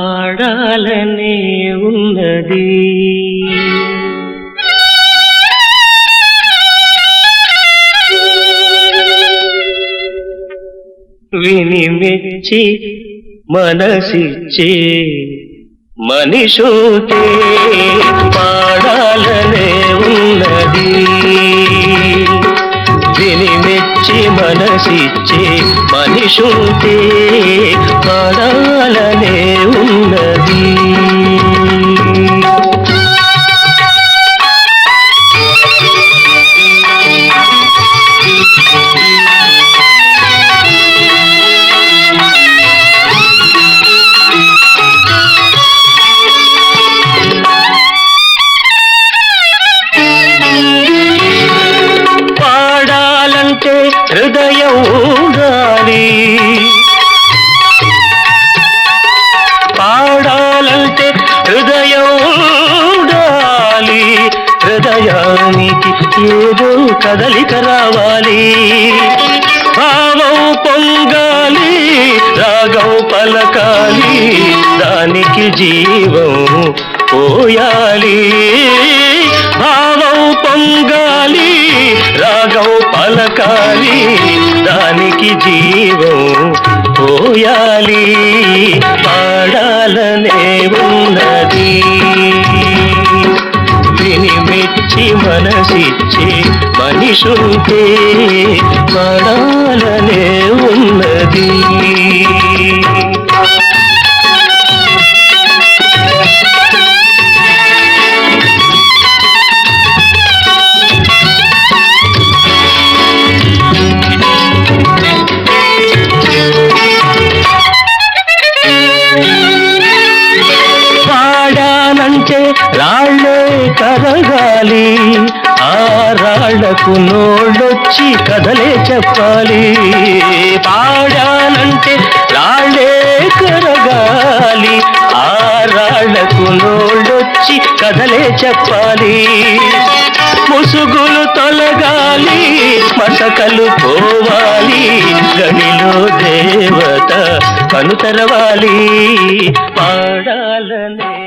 పాడాలనే ఉన్నది మెచ్చి మనసిచ్చే మనిషుతే పాడాలనే ఉన్నది. విని మెచ్చి మనసిచ్చే మనిషుతే పాడాలనే ఉన్నది. హృదయానికి ఏదో కదలిక రావాలి. భావం పొంగాలి రాగం పలకాలి దానికి జీవం పోయాలి. భావం పొంగాలి రాగం పలకాలి దానికి జీవం పోయాలి. పాడా మనసిచ్చి మనిషుంటే పాడాలనే ఉన్నది. పాడానంటే రాళ్ళే కరగాలి. ఆ రాళ్ళకు నోళ్ళొచ్చి కథలే చెప్పాలి. పాడాలంటే రాళ్ళే కరగాలి. ఆ రాళ్ళకు నోళ్ళొచ్చి కథలే చెప్పాలి. ముసుగులు తొలగాలి మసకలు పోవాలి. గడిలో దేవత కను తెరవాలి. పాడాలనే